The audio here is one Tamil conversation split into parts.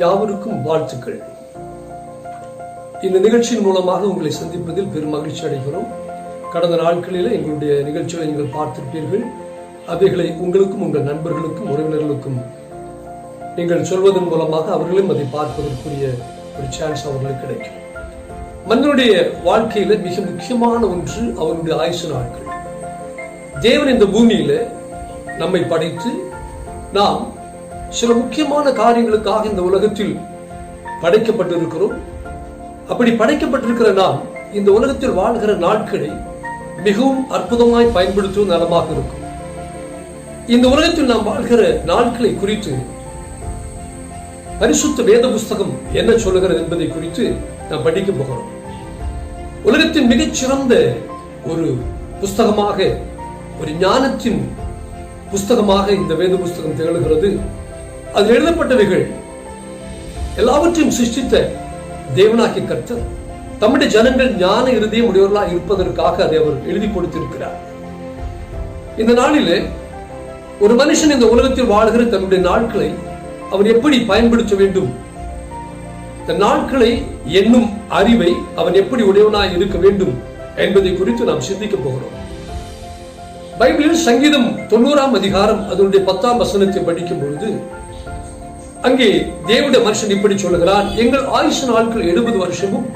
யாவருக்கும் வாழ்த்துக்கள். இந்த நிகழ்ச்சியின் மூலமாக உங்களை சந்திப்பதில் பெரும் மகிழ்ச்சி அடைகிறோம். கடந்த நாட்களில் எங்களுடைய நிகழ்ச்சிகளை நீங்கள் பார்த்திருப்பீர்கள். அவைகளை உங்களுக்கும் உங்கள் நண்பர்களுக்கும் உறவினர்களுக்கும் நீங்கள் சொல்வதன் மூலமாக அவர்களும் அதை பார்ப்பதற்குரிய ஒரு சான்ஸ் அவர்களுக்கு கிடைக்கும். மனிதனுடைய வாழ்க்கையில மிக முக்கியமான ஒன்று அவனுடைய ஆயுசு நாட்கள். தேவன் இந்த பூமியில நம்மை படைத்து நாம் சில முக்கியமான காரியங்களுக்காக இந்த உலகத்தில் படைக்கப்பட்டிருக்கிறோம். அப்படி படைக்கப்பட்டிருக்கிற நாம் இந்த உலகத்தில் வாழ்கிற நாட்களை மிகவும் அற்புதமாய் பயன்படுத்துவது நலமாக இருக்கும். இந்த உலகத்தில் நாம் வாழ்கிற நாட்களை குறித்து பரிசுத்த வேத புஸ்தகம் என்ன சொல்லுகிறது என்பதை குறித்து நாம் படிக்க போகிறோம். உலகத்தின் மிகச்சிறந்த ஒரு புஸ்தகமாக ஒரு ஞானத்தின் புஸ்தகமாக இந்த வேத புஸ்தகம் திகழ்கிறது. அதில் எழுதப்பட்டவைகள் எல்லாவற்றையும் சிருஷ்டித்த தேவனாகிய கர்த்தர் தம்முடைய ஜனங்கள் ஞான இருதயம் உடையவர்களாக இருப்பதற்காக அதை அவர் எழுதி கொடுத்திருக்கிறார். இந்த நாளிலே ஒரு மனுஷன் இந்த உலகத்தில் வாழ்கிற தன்னுடைய நாட்களை அவன் எப்படி பயன்படுத்த வேண்டும்? இந்த நாட்களை என்னும் அறிவை அவன் எப்படி உடையவனாய் இருக்க வேண்டும் என்பதை குறித்து நாம் சிந்திக்க போகிறோம். பைபிளில் சங்கீதம் தொண்ணூறாம் அதிகாரம் அதனுடைய பத்தாம் வசனத்தை படிக்கும் பொழுது அங்கே தேவனுடைய மனுஷன் இப்படி சொல்லுகிறான் எங்கள் ஆயுஷ நாட்கள் எழுபது வருஷமும்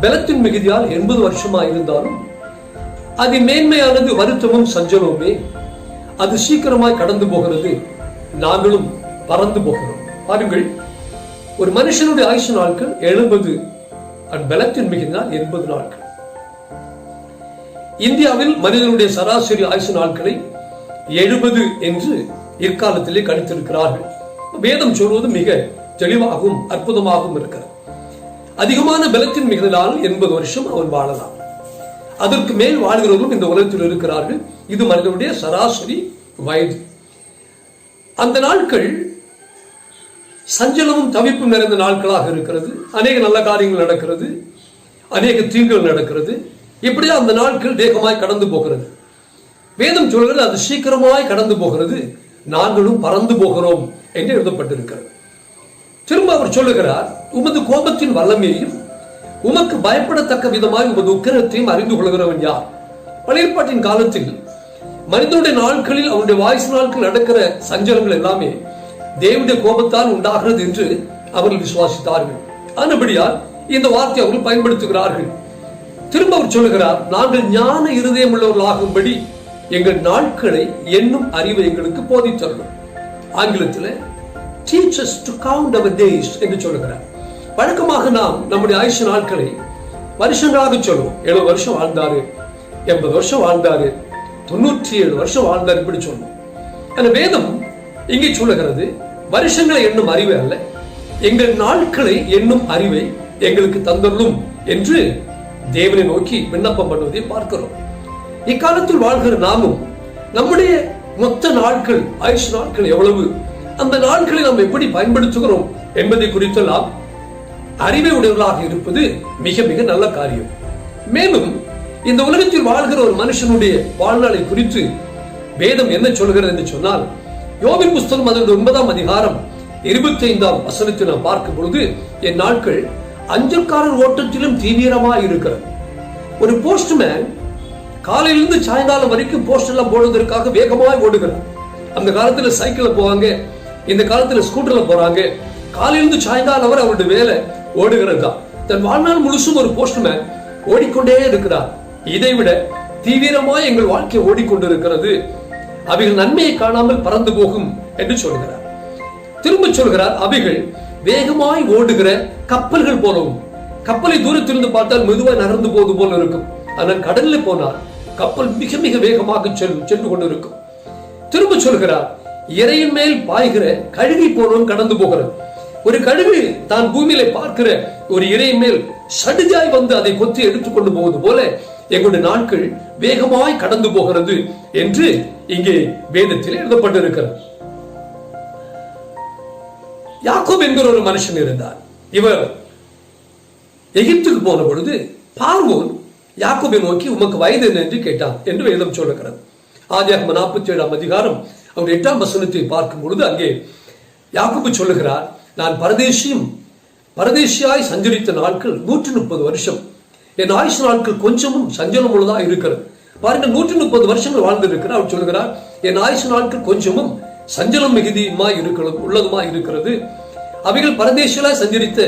பலத்தின் மிகுதியால் எண்பது வருஷமா இருந்தாலும் அது மேன்மையானது வருத்தமும் சஞ்சலமுமே அது சீக்கிரமாய் கடந்து போகிறது நாங்களும் பறந்து போகிறோம். பாருங்கள் ஒரு மனுஷனுடைய ஆயுஷ நாட்கள் எழுபது அண்ட் பலத்தின் மிகுதியால் எண்பது நாட்கள். இந்தியாவில் மனிதனுடைய சராசரி ஆயுசு நாட்களை எழுபது என்று இக்காலத்திலே கணித்திருக்கிறார்கள். வேதம் சொல்வது மிக தெளிவாகவும் அற்புதமாகவும் இருக்கிறது. அதிகமான பலத்தின் மிகுதலால் எண்பது வருஷம் அவன் வாழலாம். அதற்கு மேல் வாழ்கிறவர்களும் இந்த உலகத்தில் இருக்கிறார்கள். இது மனிதனுடைய சராசரி வயது. அந்த நாட்கள் சஞ்சலமும் தவிப்பும் நிறைந்த நாட்களாக இருக்கிறது. அநேக நல்ல காரியங்கள் நடக்கிறது. அநேக தீங்குகள் நடக்கிறது. இப்படியே அந்த நாட்கள் வேகமாய் கடந்து போகிறது. வேதம் சொல்கிறது அது சீக்கிரமாய் கடந்து போகிறது. நாங்களும் பறந்து போகிறோம். என்று எழுதப்பட்டிருக்கிறது. திரும்ப அவர் சொல்லுகிறார் உமது கோபத்தின் வல்லமையையும் உமக்கு பயப்படத்தக்க விதமாய் உமது உக்கிரத்தையும் அறிந்து கொள்கிறவன் யார்? பழையப்பாட்டின் காலத்தில் மனிதனுடைய நாட்களில் அவனுடைய வாய்ஸ் நாட்கள் நடக்கிற சஞ்சலங்கள் எல்லாமே தேவனுடைய கோபத்தால் உண்டாகிறது என்று அவர்கள் விசுவாசித்தார்கள். ஆனபடியால் இந்த வார்த்தை அவர்கள் பயன்படுத்துகிறார்கள். திரும்ப அவர் சொல்லுகிறார் நாங்கள் ஞான இருதயம் உள்ளவர்களாகும்படி எங்கள் நாட்களை என்னும் அறிவை எங்களுக்கு போதித்தரணும் ஆங்கிலத்தில் teachers to count our days என்று சொல்லுகிறார். வழக்கமாக நாம் நம்முடைய ஆயுஷ நாட்களை வருஷங்களாக சொல்லுவோம். எழுபது வருஷம் வாழ்ந்தாரு எண்பது வருஷம் வாழ்ந்தாரு தொண்ணூற்றி ஏழு வருஷம் வாழ்ந்தார் இப்படி சொல்லுவோம். அந்த வேதம் இங்கே சொல்லுகிறது வருஷங்களை எண்ணும் அறிவை அல்ல எங்கள் நாட்களை எண்ணும் அறிவை எங்களுக்கு தந்தள்ளும் என்று தேவனை நோக்கி விண்ணப்பம் பண்ணுவதை பார்க்கிறோம். இக்காலத்தில் வாழ்கிற நாமும் நம்முடைய மொத்த நாட்கள் ஆயுஷ் நாட்கள் எவ்வளவு? அந்த நாட்களை நாம் எப்படி பயன்படுத்துகிறோம் என்பதை குறித்தெல்லாம் அறிவை உடையவர்களாக இருப்பது மிக மிக நல்ல காரியம். மேலும் இந்த உலகத்தில் வாழ்கிற ஒரு மனுஷனுடைய வாழ்நாளை குறித்து வேதம் என்ன சொல்கிறது என்று சொன்னால் யோபின் புஸ்தகம் அதனுடைய ஒன்பதாம் அதிகாரம் இருபத்தி ஐந்தாம் வசனத்தை நாம் பார்க்கும் பொழுது என் நாட்கள் அஞ்சல்காரர் ஓட்டத்திலும் தீவிரமாக இருக்கிறது. ஒரு போஸ்ட்மேன் காலையிலிருந்து சாயங்காலம் வரைக்கும் போஸ்ட் எல்லாம் போடுவதற்காக வேகமாய் ஓடுகிறார். அந்த காலத்துல சைக்கிள்ல போவாங்க இந்த காலத்துல ஸ்கூட்டர்ல போறாங்க. காலையிலிருந்து சாயங்காலம் வரை அவருடைய வேலை ஓடுகிறது தான். தன் வாழ்நாள் முழுசும் ஒரு போஸ்ட்மேன் ஓடிக்கொண்டே இருக்கிறார். இதை விட தீவிரமாய் எங்கள் வாழ்க்கை ஓடிக்கொண்டிருக்கிறது. அவைகள் நன்மையை காணாமல் பறந்து போகும் என்று சொல்கிறார். திரும்ப சொல்கிறார் அவைகள் வேகமாய் ஓடுகிற கப்பல்கள் போலவும் கப்பலை தூரத்திலிருந்து பார்த்தால் மெதுவாய் நகர்ந்து போவது போல இருக்கும். ஆனால் கடலில் போனால் கப்பல் மிக மிக வேகமாக செல் சென்று கொண்டிருக்கும். திரும்ப சொல்கிறார் இறையின் மேல் பாய்கிற கழுவி போனவன் கடந்து போகிறது. ஒரு கழுவி தான் பூமியில பார்க்கிற ஒரு இறையின் மேல் சடுஜாய் வந்து அதை கொத்தி எடுத்துக்கொண்டு போவது போல எங்களுடைய நாட்கள் வேகமாய் கடந்து போகிறது என்று இங்கே வேதத்தில் எழுதப்பட்டிருக்கிறது. யாக்கோப் என்கிற ஒரு மனுஷன் இருந்தார். இவர் எகிப்துக்கு போன பொழுது பார்வோன் யாக்கோபை நோக்கி உமக்கு வயது என்ன? என்று கேட்டான். என்று வேதம் சொல்லுகிறது ஆதியாகம நாற்பத்தி ஏழாம் அதிகாரம் அவர் எட்டாம் வசனத்தை பார்க்கும் பொழுது அங்கே யாக்கோபு சொல்லுகிறார் நான் பரதேசியும் பரதேசியாய் சஞ்சரித்த நாட்கள் நூற்றி முப்பது வருஷம். என் ஆயுஷ் நாட்கள் கொஞ்சமும் சஞ்சலம் உள்ளதா இருக்கிறது. பாருங்க நூற்றி முப்பது வருஷங்கள் வாழ்ந்திருக்கிறார். அவர் சொல்கிறார் என் ஆயுஷ் நாட்கள் கொஞ்சமும் சஞ்சலம் மிகுதியுமா இருக்கிறது உள்ளதுமா இருக்கிறது. அவைகள் பரதேசியலாய் சஞ்சரித்த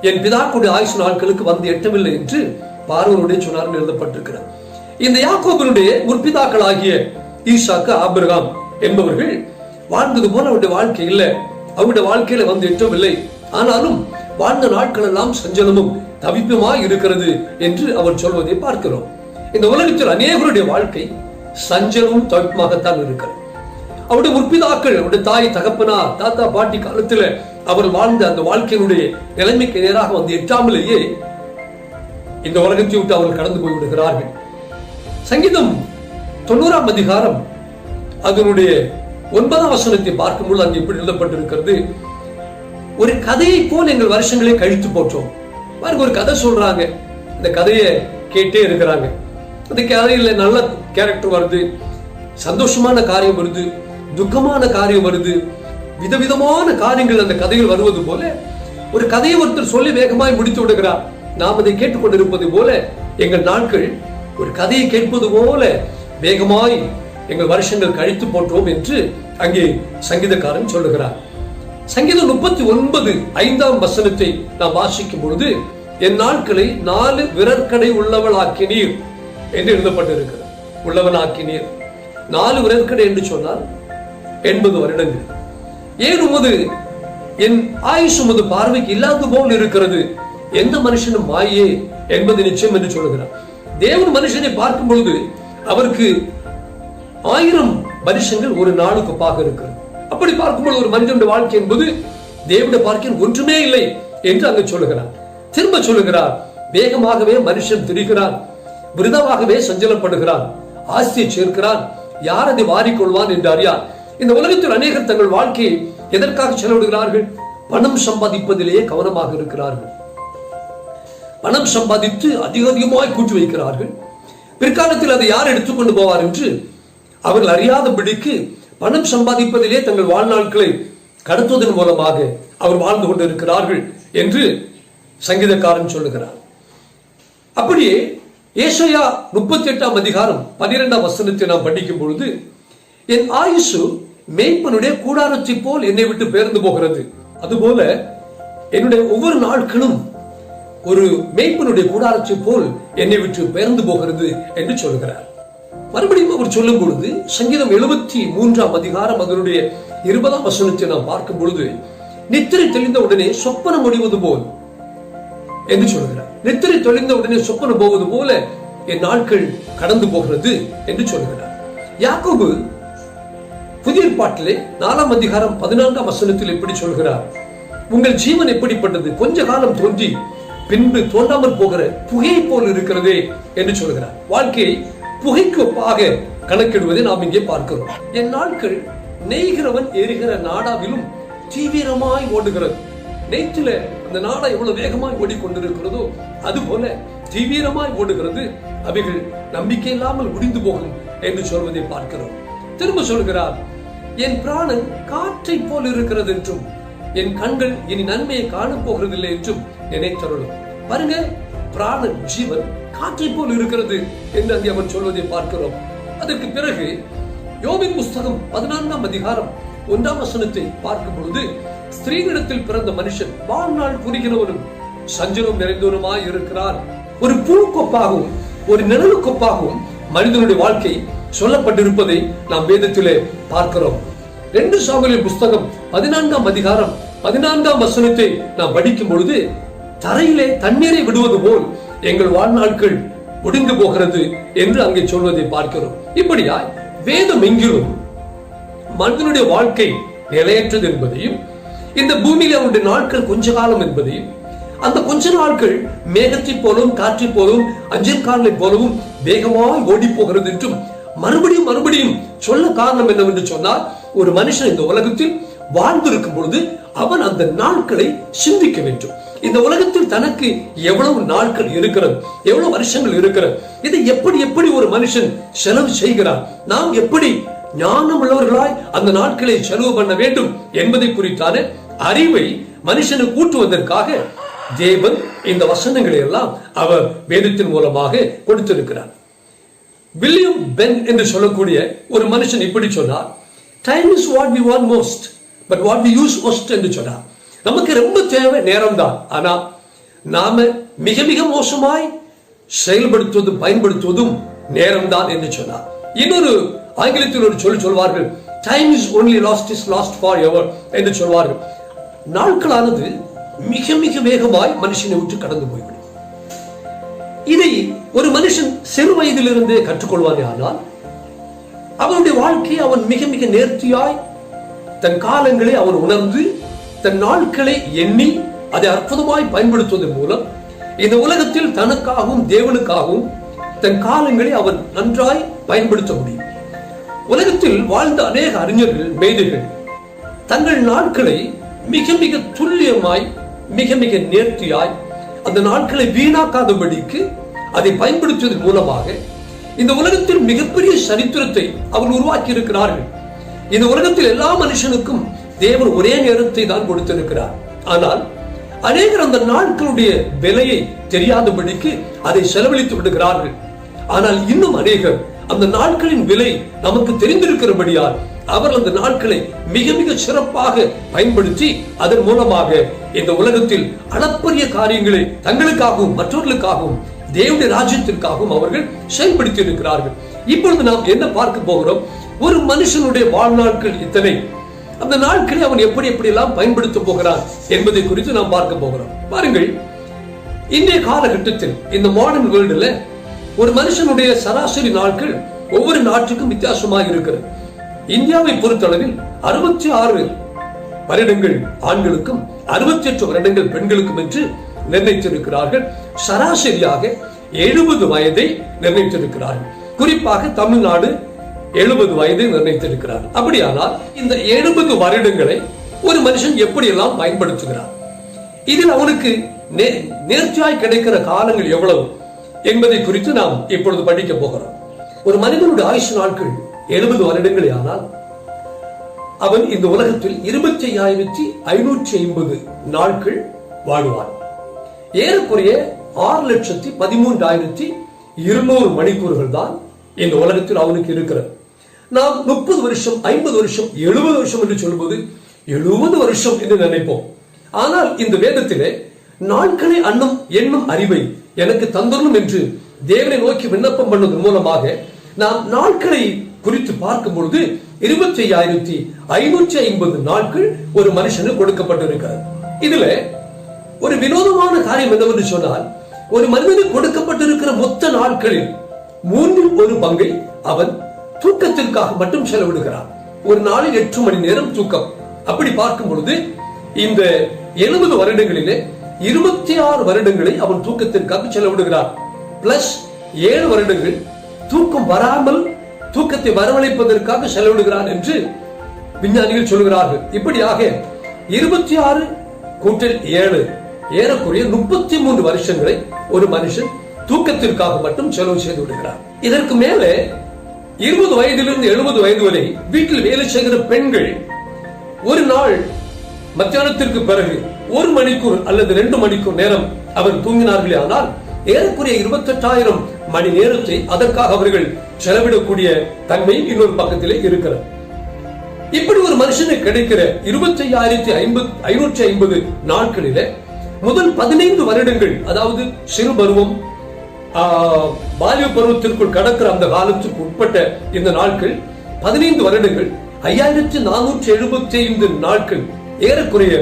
என் பிதாக்குடைய ஆயுஷ் நாட்களுக்கு வந்து எட்டவில்லை என்று பார்வனுடைய சொன்னார் எழுதப்பட்டிருக்கிறார் இந்த யாக்கோபனுடைய முற்பிதாக்கள் ஆகிய ஈஷாக்கு ஆபிரகாம் என்பவர்கள் வாழ்ந்தது போல அவருடைய வாழ்க்கை இல்லை. அவருடைய வாழ்க்கையில வந்து எட்டவில்லை ஆனாலும் வாழ்ந்த நாட்கள் எல்லாம் சஞ்சலமும் தவிப்புமாய் இருக்கிறது என்று அவர் சொல்வதை பார்க்கிறோம். இந்த உலகத்தில் அநேகருடைய வாழ்க்கை சஞ்சலமும் தவிப்புமாகத்தான் இருக்கிறது. அவருடைய முற்பிதாக்கள் அவருடைய தாய் தகப்பனா தாத்தா பாட்டி காலத்துல அவர் வாழ்ந்த அந்த வாழ்க்கையினுடைய நிலைமைக்கு நேராக வந்து எட்டாமலேயே இந்த உலகத்தை விட்டு அவர்கள் கடந்து போய் விடுகிறார்கள். சங்கீதம் தொண்ணூறாம் அதிகாரம் அதனுடைய ஒன்பதாம் வசனத்தை பார்க்கும்போது அங்கு எப்படி எழுதப்பட்டிருக்கிறது. ஒரு கதையை போல் எங்கள் வருஷங்களே கழித்து போற்றோம். பாருங்க ஒரு கதை சொல்றாங்க. இந்த கதையை கேட்டே இருக்கிறாங்க. அந்த கதையில நல்ல கேரக்டர் வருது. சந்தோஷமான காரியம் வருது. துக்கமான காரியம் வருது. விதவிதமான காரியங்கள் அந்த கதையில் வருவது போல ஒரு கதையை ஒருத்தர் சொல்லி வேகமாய் முடித்து விடுகிறார். நாம் அதை கேட்டுக்கொண்டிருப்பது போல எங்கள் நாட்கள் ஒரு கதையை கேட்பது போல வேகமாய் எங்கள் வருஷங்கள் கழித்து போட்டோம் என்று அங்கே சங்கீதக்காரன் சொல்லுகிறார் சங்கீதம் முப்பத்தி ஒன்பது ஐந்தாம் வசனத்தை நாம் வாசிக்கும் பொழுது என் நாட்களை நாலு விரற்கடை உள்ளவளாக்கினீர் என்று எழுதப்பட்டிருக்கிறது. உள்ளவனாக்கினீர் நாலு விரற்கடை என்று சொன்னால் எண்பது வருடங்கள். ஏன் உமது என் ஆயுஷ் உமது பார்வைக்கு இல்லாது போல் இருக்கிறது? எந்த மனுஷனும் மாயே என்பது நிச்சயம் என்று சொல்லுகிறார். தேவன் மனுஷனை பார்க்கும் பொழுது அவருக்கு ஆயிரம் வருஷங்கள் ஒரு நாளுக்கு ஒப்பாக இருக்கிறது. அப்படி பார்க்கும்போது ஒரு மனிதனுடைய வாழ்க்கை என்பது தேவனுடைய பார்க்கையில் ஒன்றுமே இல்லை என்று அங்கு சொல்லுகிறார். திரும்ப சொல்லுகிறார் வேகமாகவே மனுஷன் திரிகிறான் விருதமாகவே சஞ்சலப்படுகிறான் ஆஸ்தியை சேர்க்கிறான் யார் அதை வாரிக்கொள்வான் என்று அறியார். இந்த உலகத்தில் அநேகர் தங்கள் வாழ்க்கையை எதற்காக செலவிடுகிறார்கள்? பணம் சம்பாதிப்பதிலேயே கவனமாக இருக்கிறார்கள். பணம் சம்பாதித்து அதிக அதிகமாய் கூட்டி வைக்கிறார்கள். பிற்காலத்தில் அதை யார் எடுத்துக்கொண்டு போவார் என்று அவர்கள் அறியாதபடிக்கு பணம் சம்பாதிப்பதிலே தங்கள் வாழ்நாட்களை கடத்துவதன் மூலமாக அவர் வாழ்ந்து கொண்டிருக்கிறார்கள் என்று சங்கீதக்காரன் சொல்லுகிறார் அப்படியே ஏசையா முப்பத்தி எட்டாம் அதிகாரம் பன்னிரெண்டாம் வசனத்தை நாம் படிக்கும் பொழுது என் ஆயுசு மேய்ப்பனுடைய கூடாரத்தை போல் என்னை விட்டு பேர்ந்து போகிறது. அதுபோல என்னுடைய ஒவ்வொரு நாட்களும் ஒரு மேய்ப்பனுடைய கூடாரத்தை போல் என்னை விட்டு பெயர்ந்து போகிறது என்று சொல்கிறார் மறுபடியும் அவர் சொல்லும் பொழுது சங்கீதம் எழுபத்தி மூன்றாம் அதிகாரம் அதனுடைய இருபதாம் வசனத்தை நாம் பார்க்கும் பொழுது நித்திரை தெளிந்த உடனே சொப்பனம் முடிவது போல் என்று சொல்கிறார் நித்திரை தெளிந்த உடனே சொப்பனம் போவது போல என் நாட்கள் கடந்து போகிறது என்று சொல்கிறார் யாக்கோபு புதிய பாட்டிலே நாலாம் அதிகாரம் பதினான்காம் வசனத்தில் எப்படி சொல்கிறார்? உங்கள் ஜீவன் எப்படிப்பட்டது? கொஞ்ச காலம் தோன்றி பின்பு தோன்றாமல் போகிற புகை போல் இருக்கிறதே என்று சொல்கிறார். வாழ்க்கையை புகைக்கு ஒப்பாக கணக்கிடுவதை நாம் இங்கே பார்க்கிறோம். என் நாட்கள் நெய்கிறவன் எரிகிற நாடாவிலும் தீவிரமாய் ஓடுகிறது. நெய்த்துல அந்த நாடா எவ்வளவு வேகமாய் ஓடிக்கொண்டிருக்கிறதோ அது போல தீவிரமாய் ஓடுகிறது. அவைகள் நம்பிக்கை இல்லாமல் முடிந்து போகும் என்று சொல்வதை பார்க்கிறோம். திரும்ப சொல்கிறார் என் பிராணன் காற்றை போல் இருக்கிறது என்றும் என் கண்கள் இனி நன்மையை காணப் போகிறதில்லை என்றும் நினைத்தருளும் பாருங்க பிராணன் ஜீவன் காற்றை போல் இருக்கிறது என்று அங்கே அவர் சொல்வதை பார்க்கிறோம். அதற்கு பிறகு யோபின் புஸ்தகம் பதினான்காம் அதிகாரம் ஒன்றாம் வசனத்தை பார்க்கும் பொழுது ஸ்திரீகளிடத்தில் பிறந்த மனுஷன் வாழ்நாள் புரிகிறவனும் சஞ்சலம் நிறைந்தவனுமாய் இருக்கிறார். ஒரு புழுக்கொப்பாகவும் ஒரு நிழலுக்கொப்பாகவும் மனிதனுடைய வாழ்க்கை சொல்லப்பட்டிருப்பதை நாம் வேதத்திலே பார்க்கிறோம். ரெண்டு சாமியின் புஸ்தகம் பதினான்காம் அதிகாரம் பதினான்காம் வசனத்தை நாம் படிக்கும் பொழுது தரையிலே தண்ணீரை விடுவது போல் எங்கள் வாழ்நாட்கள் முடிந்து போகிறது என்று அங்கே சொல்வதை பார்க்கிறோம். இப்படியாய் வேதம் எங்கிலும் மனிதனுடைய வாழ்க்கை நிலையற்றது என்பதையும் இந்த பூமியில அவருடைய நாட்கள் கொஞ்ச காலம் என்பதையும் அந்த கொஞ்ச நாட்கள் மேகத்தை போலவும் காற்றை போலவும் அஞ்சல் காலை போலவும் வேகமாய் ஓடி போகிறது என்றும் மறுபடியும் மறுபடியும் சொல்ல காரணம் என்னவென்று சொன்னால் ஒரு மனுஷன் இந்த உலகத்தில் வாழ்ந்திருக்கும் பொழுது அவன் அந்த நாட்களை சிந்திக்க வேண்டும். இந்த உலகத்தில் தனக்கு எவ்வளவு நாட்கள் இருக்கிறது எவ்வளவு வருஷங்கள் இருக்கிறது இதை எப்படி எப்படி ஒரு மனுஷன் செலவு செய்கிறான்? நாம் எப்படி ஞானம் உள்ளவர்களாய் அந்த நாட்களை செலவு பண்ண வேண்டும் என்பதை குறித்தான அறிவை மனுஷனுக்கு கூட்டுவதற்காக தேவன் இந்த வசனங்களை எல்லாம் அவர் வேதத்தின் மூலமாக கொடுத்திருக்கிறார். வில்லியம் பென் என்று சொல்லக்கூடிய ஒரு மனுஷன் இப்படி சொன்னார் time is what we want most but what we use most என்று சொன்னார் நமக்கு ரொம்ப தேவை நேரம் தான் ஆனா நாம மிக மிக மோசமாய் செயல்படுத்துவதும் பயன்படுத்துவதும் நேரம் தான் என்று சொன்னார் இன்னொரு ஆங்கிலத்தில் ஒரு சொல் சொல்வார்கள் time is only lost is lost forever என்று சொல்வார்கள். நாட்களானது மிக மிக வேகமாய் மனுஷனை விட்டு கடந்து போய்விடும். இதை ஒரு மனுஷன் சிறு வயதிலிருந்தே கற்றுக்கொள்வானே ஆனால் அவனுடைய வாழ்க்கையை அவன் மிக மிக நேர்த்தியாய் தன் காலங்களை அவன் உணர்ந்து தன் நாட்களை எண்ணி அதை அற்புதமாய் பயன்படுத்துவதன் மூலம் இந்த உலகத்தில் தனக்காகவும் தேவனுக்காகவும் தன் காலங்களை அவன் நன்றாய் பயன்படுத்த முடியும். உலகத்தில் வாழ்ந்த அநேக அறிஞர்கள் மேதைகள் தங்கள் நாட்களை மிக மிக துல்லியமாய் மிக மிக நேர்த்தியாய் அந்த நாட்களை வீணாக்காதபடிக்கு அதை பயன்படுத்துவதன் மூலமாக இந்த உலகத்தில் மிகப்பெரிய சரித்திரத்தை அவர் உருவாக்கி இருக்கிறார்கள் இந்த உலகத்தில் எல்லா மனுஷனுக்கும் தேவன் ஒரே நேரத்தை தான் கொடுத்திருக்கிறார். ஆனால் அநேகர் அந்த நாட்களுடைய விலையை தெரியாதபடிக்கு அதை செலவழித்து விடுகிறார்கள். ஆனால் இன்னும் அநேகர் அந்த நாட்களின் விலை நமக்கு தெரிந்திருக்கிறபடியால் அவர் அந்த நாட்களை மிக மிக சிறப்பாக பயன்படுத்தி அதன் மூலமாக இந்த உலகத்தில் அளப்பரிய காரியங்களை தங்களுக்காகவும் மற்றவர்களுக்காகவும் தேவனுடைய ராஜ்யத்திற்காகவும் அவர்கள் செயல்படுத்தி இருக்கிறார்கள் இப்பொழுது நாம் என்ன பார்க்க போகிறோம்? ஒரு மனுஷனுடைய வாழ்நாட்கள் இத்தனை? அந்த நாட்களை அவன் எப்படி எப்படி எல்லாம் பயன்படுத்த போகிறான் என்பதை குறித்து நாம் பார்க்க போகிறோம். பாருங்கள் இன்றைய காலகட்டத்தில் இந்த மாடர்ன் வேர்ல்டுல ஒரு மனுஷனுடைய சராசரி நாட்கள் ஒவ்வொரு நாட்டுக்கும் வித்தியாசமாக இருக்கிறது. இந்தியாவை பொறுத்தளவில் அறுபத்தி ஆறு வருடங்கள் ஆண்களுக்கும் அறுபத்தி எட்டு வருடங்கள் பெண்களுக்கும் என்று நிர்ணயித்திருக்கிறார்கள். சராசரியாக எழுபது வயதை நிர்ணயித்திருக்கிறார்கள். குறிப்பாக தமிழ்நாடு எழுபது வயதை நிர்ணயித்திருக்கிறார். அப்படியானால் இந்த எழுபது வருடங்களை ஒரு மனுஷன் எப்படியெல்லாம் பயன்படுத்துகிறார்? இதில் அவனுக்கு நேர்ச்சியாய் கிடைக்கிற காலங்கள் எவ்வளவு என்பதை குறித்து நாம் இப்பொழுது படிக்க போகிறோம். ஒரு மனிதனுடைய ஆயுஷ் நாட்கள் எழுபது வருடங்களே ஆனால் அவன் இந்த உலகத்தில் இருபத்தி ஐயாயிரத்தி ஐநூற்றி ஐம்பது நாட்கள் வாழ்வான். ஏறக்குறைய ஆறு லட்சத்தி பதிமூன்றாயிரத்தி இருநூறு மணிக்கூறுகள் தான் இந்த உலகத்தில் அவனுக்கு இருக்கிறது. நாம் முப்பது வருஷம் ஐம்பது வருஷம் எழுபது வருஷம் என்று சொல்லும்போது எழுபது வருஷம் என்று நினைப்போம். ஆனால் இந்த வேதத்திலே நாட்களை அண்ணும் என்னும் அறிவை எனக்கு தந்தரணும் என்று தேவனை நோக்கி விண்ணப்பம் பண்ணுவதன் மூலமாக நாம் நாட்களை குறித்து பார்க்கும் பொழுது இருபத்தி ஐயாயிரத்தி ஐநூற்றி ஐம்பது நாட்கள் ஒரு மனுஷனுக்கு கொடுக்கப்பட்டிருக்கிறது. இதுல ஒரு வினோதமான காரியம் என்னவென்று சொன்னால் ஒரு மனிதனுக்கு கொடுக்கப்பட்டிருக்கிற மொத்த நாட்களில் மூன்றில் ஒரு பங்கை அவன் தூக்கத்திற்காக மட்டும் செலவிடுகிறார். ஒரு நாளில் எட்டு மணி நேரம் தூக்கம். அப்படி பார்க்கும் பொழுது இந்த எழுபது வருடங்களிலே இருபத்தி ஆறு வருடங்களை அவன் தூக்கத்திற்காக செலவிடுகிறார் பிளஸ் ஏழு வருடங்கள் தூக்கம் வராமல் தூக்கத்தை வரவழைப்பதற்காக செலவிடுகிறான் என்று விஞ்ஞானிகள் சொல்கிறார்கள். இப்படியாக இருபத்தி ஆறு கூட்டல் ஏழு ஏறக்குறைய முப்பத்தி மூன்று வருஷங்களை ஒரு மனுஷன் தூக்கத்திற்காக மட்டும் செலவு செய்து விடுகிறார் இதற்கு மேலே இருபது வயதிலிருந்து எழுபது வயது வரை வீட்டில் வேலை செய்கிற பெண்கள் ஒரு நாள் மத்தியானத்திற்கு பிறகு ஒரு மணிக்கூர் அல்லது ரெண்டு மணிக்கூர் நேரம் அவர் தூங்கினார்களே ஆனால் ஏறக்குறைய இருபத்தெட்டாயிரம் மணி நேரத்தை அதற்காக அவர்கள் செலவிடக்கூடிய தன்மை இன்னொரு பக்கத்திலே இருக்கிறது. இப்படி ஒரு மனுஷனுக்கு கிடைக்கிற இருபத்தி ஐயாயிரத்தி ஐம்பது ஐநூற்றி ஐம்பது நாட்களில முதல் பதினைந்து வருடங்கள் அதாவது சிறு பருவம் பால்ய பருவத்திற்குள் கடக்கிற அந்த காலத்துக்கு உட்பட்ட இந்த நாட்கள் பதினைந்து வருடங்கள் ஐயாயிரத்தி நானூற்றி எழுபத்தி ஐந்து நாட்கள் ஏறக்குறைய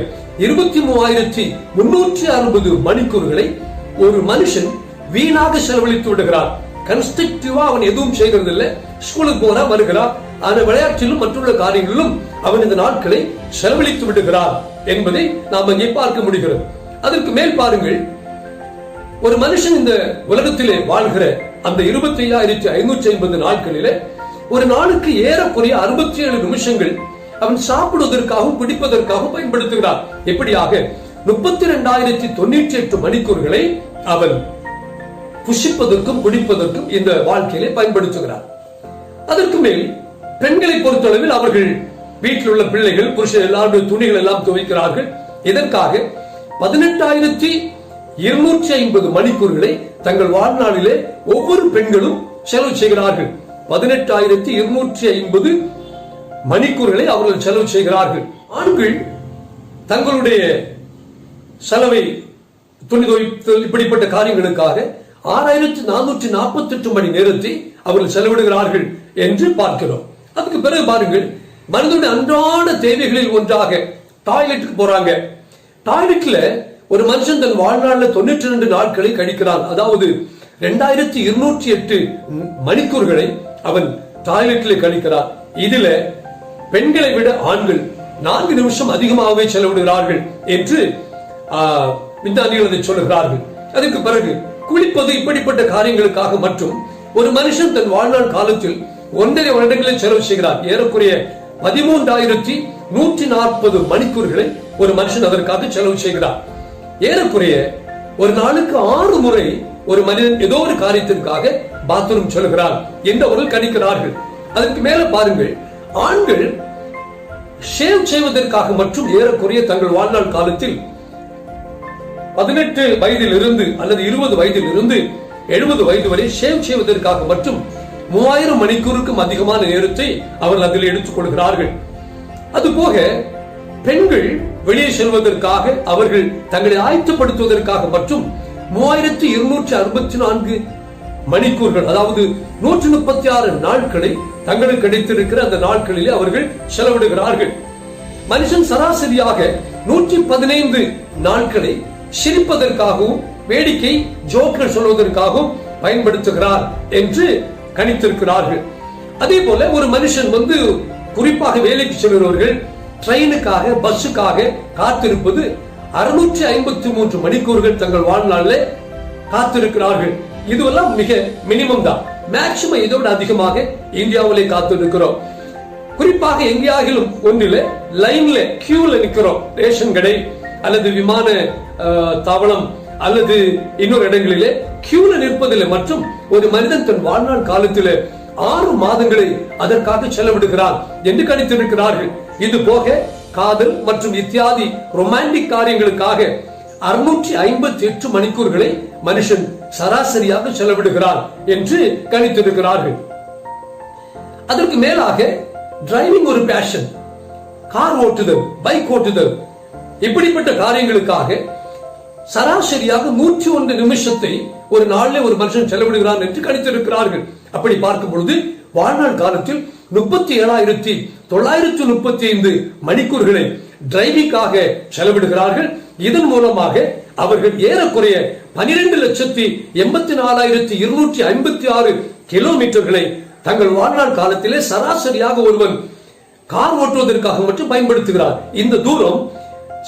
இருபத்தி மூவாயிரத்தி முன்னூற்றி அறுபது மணிக்கூறுகளை ஒரு மனுஷன் வீணாக செலவழித்து விடுகிறான். கன்ஸ்ட்ரக்டிவா அவன் எதுவும் செய்கிறது இல்லை ஸ்கூலுக்கு போனா வருகிறான். அந்த விளையாட்டிலும் மற்றுள்ள காரியங்களிலும் அவன் இந்த நாட்களை செலவழித்து விடுகிறார் என்பதை நாம் இங்கே பார்க்க முடிகிறது. அதற்கு மேல் பாருங்கள். ஒரு மனுஷன் இந்த உலகத்திலே வாழ்கிற அந்த இருபத்தி ஐயாயிரத்தி ஐநூற்றி ஐம்பது நாட்களிலே ஒரு நாளுக்கு ஏறக்குறைய அறுபத்தி ஏழு நிமிஷங்கள் அவன் சாப்பிடுவதற்காகவும் பிடிப்பதற்காகவும் பயன்படுத்துகிறான். எப்படியாக? முப்பத்தி ரெண்டாயிரத்தி தொண்ணூற்றி எட்டு மணிக்கூறுகளை அவன் புஷிப்பதற்கும் குடிப்பதற்கும் இந்த வாழ்க்கையிலே பயன்படுத்துகிறார் அதற்கு மேல் பெண்களை பொறுத்தளவில் அவர்கள் வீட்டில் உள்ள பிள்ளைகள் புருஷன் எல்லாருடைய துணிகள் எல்லாம் துவைக்கிறார்கள். இதற்காக பதினெட்டாயிரத்தி இருநூற்றி ஐம்பது மணிக்கூறுகளை தங்கள் வாழ்நாளிலே ஒவ்வொரு பெண்களும் செலவு செய்கிறார்கள். பதினெட்டாயிரத்தி இருநூற்றி ஐம்பது மணிக்கூறுகளை அவர்கள் செலவு செய்கிறார்கள். ஆண்கள் தங்களுடைய செலவை துணி துவைத்தல் இப்படிப்பட்ட காரியங்களுக்காக ஆறாயிரத்தி நானூற்றி நாற்பத்தி எட்டு மணி நேரத்தை அவர்கள் செலவிடுகிறார்கள் என்று பார்க்கிறோம். அதுக்கு பிறகு பாருங்கள் மனிதனுடைய அன்றாட தேவைகளில் ஒன்றாக டாய்லெட்டுக்கு போறாங்க. டாய்லெட்ல ஒரு மனுஷன் தன் வாழ்நாளில் தொண்ணூற்றி ரெண்டு நாட்களை கழிக்கிறான். அதாவது ரெண்டாயிரத்தி இருநூற்றி எட்டு மணிக்கூர்களை அவன் டாய்லெட்டில் கழிக்கிறார் இதுல பெண்களை விட ஆண்கள் நான்கு நிமிஷம் அதிகமாகவே செலவிடுகிறார்கள் என்று ஆஹ், விஞ்ஞானிகள் அதை சொல்லுகிறார்கள். அதற்கு பிறகு குளிப்பது இப்படிப்பட்ட காரியங்களுக்காக மற்றும் ஒரு மனுஷன் தன் வாழ்நாள் காலத்தில் ஒன்றரை வருடங்களில் செலவு செய்கிறார் ஏறக்குறைய பதிமூன்றாயிரத்தி நூற்றி நாற்பது மணிக்கூர்களை ஒரு மனுஷன் அதற்காக செலவு செய்கிறார் ஏறக்குறைய ஒரு நாளுக்கு ஆறு முறை ஒரு மனிதன் ஏதோ ஒரு காரியத்திற்காக பாத்ரூம் சொல்கிறார் என்று அவர்கள் கணிக்கிறார்கள். அதற்கு மேல பாருங்கள் ஆண்கள் ஷேவ் செய்வதற்காக மற்றும் ஏறக்குறைய தங்கள் வாழ்நாள் காலத்தில் பதினெட்டு வயதில் இருந்து அல்லது இருபது வயதில் இருந்து எழுபது வயது வரை ஷேவ் செய்வதற்காக மற்றும் மூவாயிரம் மணிக்கூருக்கும் அதிகமான நேரத்தை அவர்கள் அதில் எடுத்துக் கொள்கிறார்கள். அதுபோக பெண்கள் வெளியே செல்வதற்காக அவர்கள் தங்களை ஆயத்தப்படுத்துவதற்காக மற்றும் மூவாயிரத்தி இருநூற்றி அறுபத்தி நான்கு மணிக்கூர்கள் அதாவது நூற்றி முப்பத்தி ஆறு நாட்களை தங்களுக்கு கிடைத்திருக்கிற அந்த நாட்களிலே அவர்கள் செலவிடுகிறார்கள். மனுஷன் சராசரியாக நூற்றி பதினைந்து நாட்களை சிரிப்பதற்காகவும் வேடிக்கை ஜோக்கள் சொல்வதற்காகவும் பயன்படுத்துகிறார் என்று கணித்திருக்கிறார்கள். அதே போல ஒரு மனுஷன் வந்து குறிப்பாக வேலைக்கு செல்கிறவர்கள் ட்ரெயினுக்காக பஸ்ஸுக்காக காத்திருப்பது அறுநூற்றி ஐம்பத்தி மூன்று மணிக்கூறுகள் தங்கள் வாழ்நாளில் காத்திருக்கிறார்கள். இதுவெல்லாம் மிக மினிமம் தான். மேக்சிமம் இதோட அதிகமாக இந்தியாவிலே காத்திருக்கிறோம். குறிப்பாக எங்கேயாகிலும் ஒன்றில லைன்ல கியூல நிக்கிறோம் ரேஷன் கடை அல்லது விமான தவளம் தாவளம் அல்லது இன்னொரு இடங்களிலே கியூல நிற்பதில்லை மற்றும் ஒரு மனிதன் தன் வாழ்நாள் காலத்திலே ஆறு மாதங்களை அதற்காக செலவிடுகிறார் என்று கணித்திருக்கிறார்கள். இது போக காதல் மற்றும் இத்தியாதி ரொமான்டிக் காரியங்களுக்காக அறுநூற்றி ஐம்பத்தி எட்டு மணிக்கூர்களை மனுஷன் சராசரியாக செலவிடுகிறார் என்று கணித்திருக்கிறார்கள். அதற்கு மேலாக டிரைவிங் ஒரு பேஷன் கார் ஓட்டுதல் பைக் ஓட்டுதல் இப்படிப்பட்ட காரியங்களுக்காக சராசரியாக நூற்றி ஒன்று நிமிஷத்தை ஒரு நாளில் ஒரு மனுஷன் செலவிடுகிறான் என்று கணித்திருக்கிறார்கள். அப்படி பார்க்கும் பொழுது வாழ்நாள் காலத்தில் முப்பத்தி ஏழாயிரத்தி தொள்ளாயிரத்தி முப்பத்தி ஐந்து மணிக்கூர்களை டிரைவிங்காக செலவிடுகிறார்கள். இதன் மூலமாக அவர்கள் ஏறக்குறைய பனிரெண்டு லட்சத்தி எண்பத்தி நாலாயிரத்தி இருநூற்றி ஐம்பத்தி ஆறு கிலோமீட்டர்களை தங்கள் வாழ்நாள் காலத்திலே சராசரியாக ஒருவன் கார் ஓட்டுவதற்காக மட்டும் பயன்படுத்துகிறார். இந்த தூரம்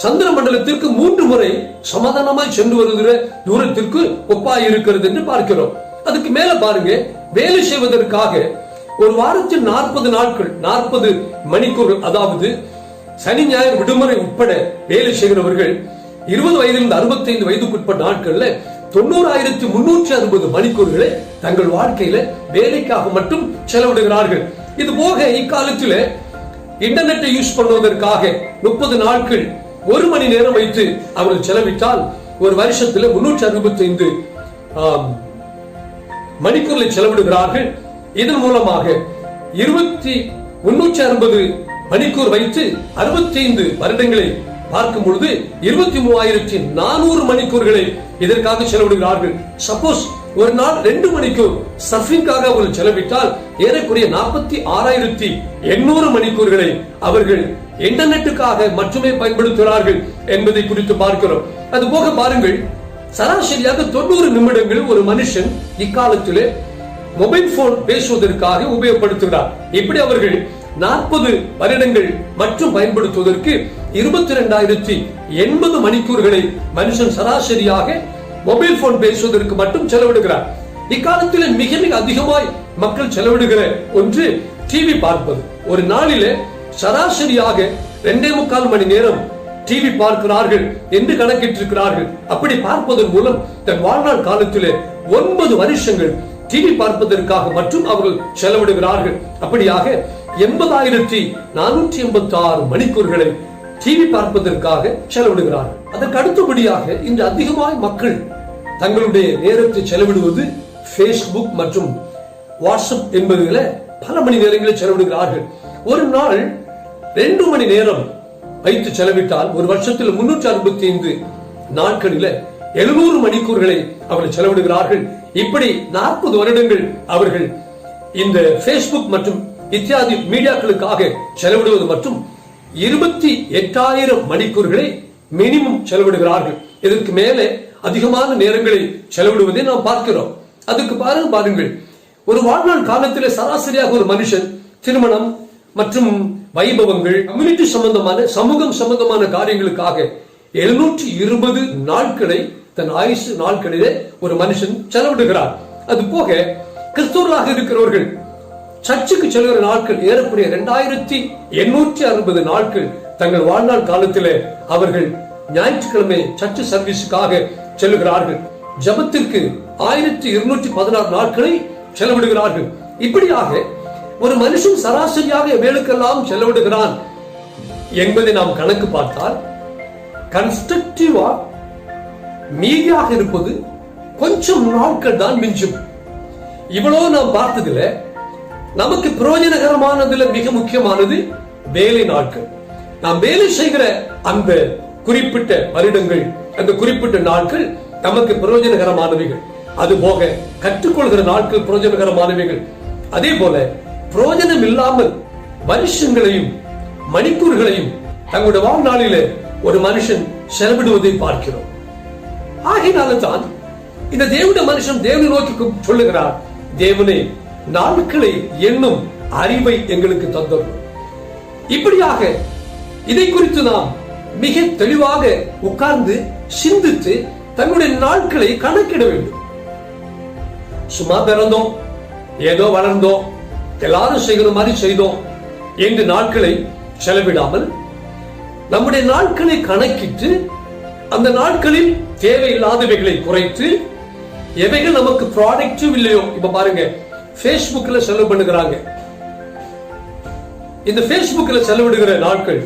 சந்திர மண்டலத்திற்கு மூன்று முறை சமாதானமாய் சென்று வருகிற தூரத்திற்கு ஒப்பாய் இருக்கிறது என்று பார்க்கிறோம். அதுக்கு மேல பாருங்க வேலை செய்வதற்காக ஒரு வாரத்தில் நாற்பது நாட்கள் நாற்பது மணிக்கூர் அதாவது சனி ஞாயிறு விடுமுறை உட்பட வேலை செய்கிறவர்கள் இருபது வயதிலிருந்து அறுபத்தைந்து வயதுக்குட்பட்ட நாட்கள்ல தொண்ணூறாயிரத்தி முன்னூற்றி அறுபது மணிக்கூர்களை தங்கள் வாழ்க்கையில வேலைக்காக மட்டும் செலவிடுகிறார்கள். இது போக இக்காலத்தில் இன்டர்நெட்டை யூஸ் பண்ணுவதற்காக முப்பது நாட்கள் ஒரு மணி நேரம் வைத்து அவர்கள் செலவிட்டால் ஒரு வருஷத்துல முன்னூற்றி அறுபத்தி ஐந்து மணிக்கூரில் செலவிடுகிறார்கள். இதன் மூலமாக இருபத்தி முன்னூற்றி அறுபது மணிக்கூர் வைத்து அறுபத்தி ஐந்து வருடங்களை பார்க்கும் பொழுது இருபத்தி மூவாயிரத்தி நானூறு மணிக்கூர்களை இதற்காக செலவிடுகிறார்கள். சப்போஸ் ஒரு நாள் ரெண்டு மணிக்கூர் சர்ஃபிங்காக அவர்கள் செலவிட்டால் ஏறக்குறைய நாற்பத்தி ஆறாயிரத்தி எண்ணூறு மணிக்கூர்களை அவர்கள் இன்டர்நெட்டுக்காக மட்டுமே பயன்படுத்துகிறார்கள் என்பதை குறித்து பார்க்கிறோம். அது போக பாருங்கள் சராசரியாக தொண்ணூறு நிமிடங்கள் ஒரு மனுஷன் இக்காலத்திலே மொபைல் போன் பேசுவதற்காக உபயோகப்படுத்துகிறார். இப்படி அவர்கள் நாற்பது வருடங்கள் மற்றும் பயன்படுத்துவதற்கு இருபத்தி ரெண்டாயிரத்தி எண்பது மணிக்கூர்களை மனுஷன் சராசரியாக மொபைல் போன் பேசுவதற்கு மட்டும் செலவிடுகிறார். இக்காலத்தில் மிக மிக அதிகமாய் மக்கள் செலவிடுகிற ஒன்று டிவி பார்ப்பது. ஒரு நாளிலே சராசரியாக ரெண்டே முக்கால் மணி நேரம் டிவி பார்க்கிறார்கள் என்று கணக்கிட்டிருக்கிறார்கள். அப்படி பார்ப்பதன் மூலம் தன் வாழ்நாள் காலத்திலே ஒன்பது வருஷங்கள் டிவி பார்ப்பதற்காக மட்டும் அவர்கள் செலவிடுகிறார்கள். அப்படியாக எண்பதாயிரத்தி நானூற்றி எண்பத்தி ஆறு மணிக்கூர்களை டிவி பார்ப்பதற்காக செலவிடுகிறார்கள். அதற்கு அடுத்தபடியாக இன்று அதிகமாய் மக்கள் தங்களுடைய நேரத்தை செலவிடுவது ஃபேஸ்புக் மற்றும் வாட்ஸ்அப் என்பதில் பல மணி நேரங்களை செலவிடுகிறார்கள். ஒரு நாள் ரெண்டு மணி நேரம் வைத்து செலவிட்டால் ஒரு வருஷத்தில் முன்னூற்றி அறுபத்தி ஐந்து நாட்களில எழுநூறு மணிக்கூர்களை அவர்கள் செலவிடுகிறார்கள். இப்படி நாற்பது வருடங்கள் அவர்கள் இந்த பேஸ்புக் மற்றும் இத்தியாதி மீடியாக்களுக்காக செலவிடுவது மற்றும் இருபத்தி எட்டாயிரம் மணிக்கூர்களை மினிமம் செலவிடுகிறார்கள். இதற்கு மேலே அதிகமான நேரங்களை செலவிடுவதை நாம் பார்க்கிறோம். அதுக்கு பாருங்க பாருங்கள். ஒரு வாழ்நாள் காலத்திலே சராசரியாக ஒரு மனுஷன் திருமணம் மற்றும் வைபவங்கள் கம்யூனிட்டி சம்பந்தமான சமூகம் சம்பந்தமான காரியங்களுக்காக எழுநூற்றி இருபது நாட்களை தன் ஆயுசு நாட்களிலே ஒரு மனுஷன் செலவிடுகிறார். அது போக கிறிஸ்தவர்களாக இருக்கிறவர்கள் சர்ச்சுக்கு செல்கிற நாட்கள் ஏறக்குறைய இரண்டாயிரத்தி எண்ணூற்றி அறுபது நாட்கள் தங்கள் வாழ்நாள் காலத்திலே அவர்கள் ஞாயிற்றுக்கிழமை சர்ச்சு சர்வீஸுக்காக செல்லுகிறார்கள் ஜபத்திற்கு ஆயிரத்தி இருநூற்றி பதினாறு நாட்களை செலவிடுகிறார்கள். இப்படியாக ஒரு மனுஷன் சராசரியாக வேலுக்கெல்லாம் செலவிடுகிறான் என்பதை நாம் கணக்கு பார்த்தால் கன்ஸ்ட்ரக்டிவா மீதியாக இருப்பது கொஞ்சம் நாட்கள் தான் மிஞ்சும். இவ்வளவு நாம் பார்த்ததுல நமக்கு பிரயோஜனகரமானதுல மிக முக்கியமானது வேலை நாட்கள். நாம் வேலை செய்கிற அந்த குறிப்பிட்ட வருடங்கள் அந்த குறிப்பிட்ட நாட்கள் நமக்கு பிரயோஜனகரமானவைகள். அது போக கற்றுக்கொள்கிற நாட்கள் பிரயோஜனகரமானவைகள். அதே போல பிரயோஜனம் இல்லாமல் வருஷங்களையும் மணிக்கூர்களையும் தங்களுடைய வாழ்நாளில ஒரு மனுஷன் செலவிடுவதை பார்க்கிறோம். ஆகினால தான் இந்த தேவன மனுஷன் தேவனை நோக்கி சொல்லுகிறார் தேவனே நாட்களை எண்ணும் அறிவை எங்களுக்கு தந்தோம் இப்படியாக இதை குறித்து நாம் மிக தெளிவாக உட்கார்ந்து சிந்தித்து தன்னுடைய நாட்களை கணக்கிட வேண்டும். சும்மா பிறந்தோம் ஏதோ வளர்ந்தோம் எல்லாரும் செய்கிற மாதிரி செய்தோம் என்று நாட்களை செலவிடாமல் நம்முடைய நாட்களை கணக்கிட்டு அந்த நாட்களில் தேவையில்லாதவைகளை குறைத்து எவைகள் நமக்கு ப்ராடக்டிவ் இல்லையோ இப்ப பாருங்க Facebookல செலவு பண்ணுகிறாங்க. இந்த Facebookல செலவிடுகிற நாட்கள்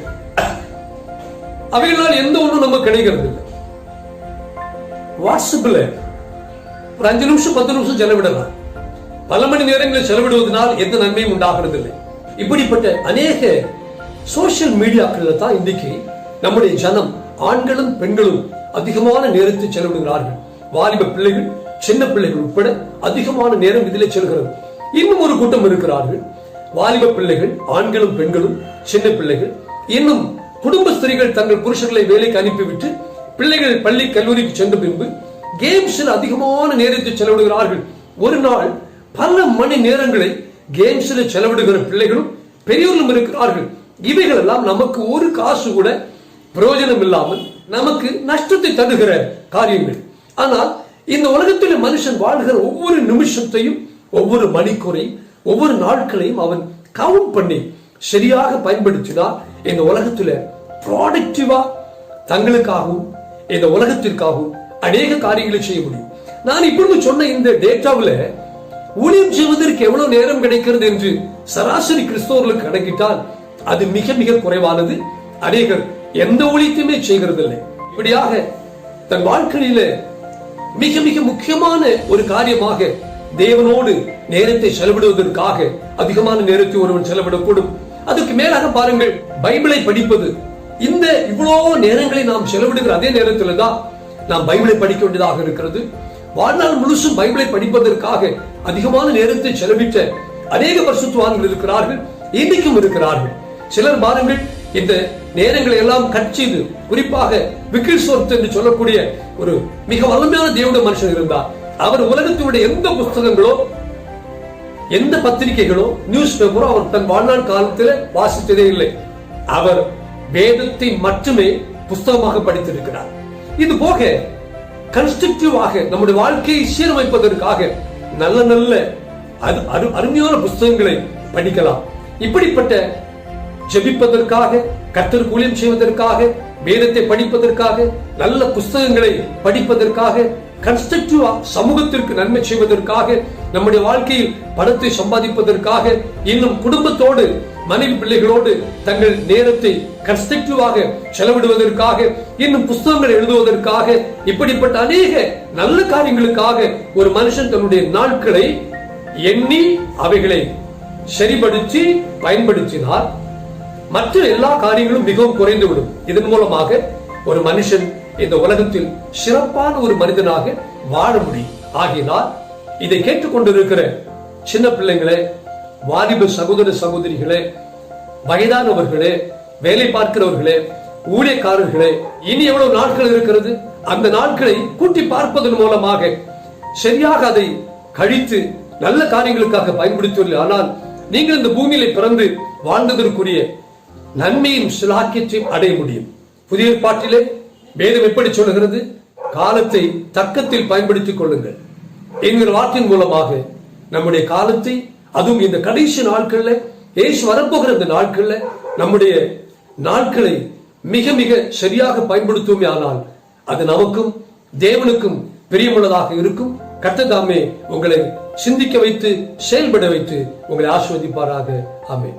அவைகளால் எந்த ஒன்றும் நமக்கு கிடைக்கிறது இல்லை. வாட்ஸ்அப்ல ஒரு அஞ்சு நிமிஷம் பத்து நிமிஷம் செலவிடலாம். பல மணி நேரங்களில் செலவிடுவதனால் எந்த நன்மையும் உண்டாகிறது இல்லை இப்படிப்பட்ட அநேக சோசியல் மீடியாக்கள்ல தான் இன்னைக்கு நம்முடைய ஜனம் ஆண்களும் பெண்களும் அதிகமான நேரத்தை செலவிடுகிறார்கள். வாலிப பிள்ளைகள் சின்ன பிள்ளைகள் உட்பட அதிகமான நேரம் இதிலே செல்கிறது. இன்னும் ஒரு கூட்டம் இருக்கிறார்கள். வாலிப பிள்ளைகள் ஆண்களும் பெண்களும் சின்ன பிள்ளைகள். இன்னும் குடும்ப ஸ்திரீகள் தங்கள் புருஷர்களை வேலைக்கு அனுப்பிவிட்டு பிள்ளைகள் பள்ளி கல்லூரிக்கு சென்ற பின்பு கேம்ஸில் அதிகமான நேரத்தை செலவிடுகிறார்கள். ஒரு நாள் பல மணி நேரங்களை கேம்ஸில் செலவிடுகிற பிள்ளைகளும் பெரியோர்களும் இருக்கிறார்கள். இவைகள் எல்லாம் நமக்கு ஒரு காசு கூட பிரயோஜனம் இல்லாமல் நமக்கு நஷ்டத்தை தருகிற காரியங்கள். ஆனால் இந்த உலகத்தில் மனுஷன் வாழ்கிற ஒவ்வொரு நிமிஷத்தையும் ஒவ்வொரு மணிக்குறையும் ஒவ்வொரு நாட்களையும் அவன் கவுண்ட் பண்ணி சரியாக பயன்படுத்தினால் இந்த உலகத்துல ப்ராடக்டிவா தங்களுக்காகவும் இந்த உலகத்திற்காகவும் அநேக காரியங்களை செய்ய முடியும். நான் இப்பொழுது சொன்ன இந்த டேட்டாவில் ஊழியம் செய்வதற்கு எவ்வளவு நேரம் கிடைக்கிறது என்று சராசரி கிறிஸ்தவர்களுக்கு கணக்கிட்டால் அது மிக மிக குறைவானது. அநேகர் எந்த ஊழியத்தையுமே செய்கிறதில்லை. இப்படியாக தன் வாழ்க்கையில மிக மிக முக்கியமான ஒரு காரியமாக தேவனோடு நேரத்தை செலவிடுவதற்காக அதிகமான நேரத்தை ஒருவன் செலவிடக்கூடும். அதுக்கு மேலாக பாருங்கள் பைபிளை படிப்பது. இந்த இவ்வளவு நேரங்களை நாம் செலவிடுகிற அதே நேரத்தில் தான் நாம் பைபிளை படிக்க வேண்டியதாக இருக்கிறது. வாழ்நாள் முழுசும் பைபிளை படிப்பதற்காக அதிகமான நேரத்தை செலவிட்ட அநேக பரிசுத்துவான்கள் இருக்கிறார்கள் இன்றைக்கும் இருக்கிறார்கள். சிலர் பாருங்கள் இந்த நேரங்களை எல்லாம் கட் செய்து குறிப்பாக விக்கில் என்று சொல்லக்கூடிய ஒரு மிக வலிமையான தேவனுடைய மனுஷன் இருந்தார். அவர் உலகத்தினுடைய எந்த புஸ்தகங்களோ எந்த பத்திரிகைகளோ நியூஸ் பேப்பரோ அவர் தன் வாழ்நாள் காலத்தில் வாசித்ததே இல்லை. அவர் வேதத்தை மட்டுமே புஸ்தகமாக படித்திருக்கிறார். இது போக கன்ஸ்ட்ரக்டிவாக நம்முடைய வாழ்க்கையை சீரமைப்பதற்காக நல்ல நல்ல அரு- அருமையான புஸ்தகங்களை படிக்கலாம். இப்படிப்பட்ட ஜெபிப்பதற்காக கத்தர் ஊழியம் செய்வதற்காக வேதத்தை படிப்பதற்காக நல்ல புஸ்தகங்களை படிப்பதற்காக கன்ஸ்ட்ரக்டிவா சமூகத்திற்கு நன்மை செய்வதற்காக நம்முடைய வாழ்க்கையில் பணத்தை சம்பாதிப்பதற்காக இன்னும் குடும்பத்தோடு மனைவி பிள்ளைகளோடு தங்கள் நேரத்தை கன்ஸ்ட்ரக்டிவாக செலவிடுவதற்காக இன்னும் புஸ்தகங்கள் எழுதுவதற்காக இப்படிப்பட்ட அநேக நல்ல காரியங்களுக்காக ஒரு மனுஷன் தன்னுடைய நாட்களை எண்ணி அவைகளை சரிபடுத்தி பயன்படுத்தினால் மற்ற எல்லா காரியங்களும் மிகவும் குறைந்துவிடும். இதன் மூலமாக ஒரு மனுஷன் இந்த உலகத்தில் சிறப்பான ஒரு மனிதனாக வாழ முடியும். ஆகினால் இதை கேட்டுக்கொண்டிருக்கிற சின்ன பிள்ளைங்களை வாலிப சகோதர சகோதரிகளே வயதானவர்களே வேலை பார்க்கிறவர்களே ஊழியக்காரர்களே இனி எவ்வளவு நாட்கள் இருக்கிறது? அந்த நாட்களை கூட்டி பார்ப்பதன் மூலமாக சரியாக அதை கழித்து நல்ல காரியங்களுக்காக பயன்படுத்தவில்லை ஆனால் நீங்கள் இந்த பூமியில பிறந்து வாழ்ந்ததற்குரிய நன்மையும் சிலாக்கியத்தையும் அடைய முடியும். புதிய பாட்டிலே வேதம் எப்படி சொல்லுகிறது? காலத்தை தக்கத்தில் பயன்படுத்திக் கொள்ளுங்கள். என்கிற வார்த்தையின் மூலமாக நம்முடைய காலத்தை அதுவும் இந்த கடைசி நாட்கள்ல ஏசு வரப்போகிற இந்த நாட்கள்ல நம்முடைய நாட்களை மிக மிக சரியாக பயன்படுத்துவோமே ஆனால் அது நமக்கும் தேவனுக்கும் பிரியமுள்ளதாக இருக்கும். கத்ததாமே உங்களை சிந்திக்க வைத்து செயல்பட வைத்து உங்களை ஆஸ்வதிப்பாராக ஆமே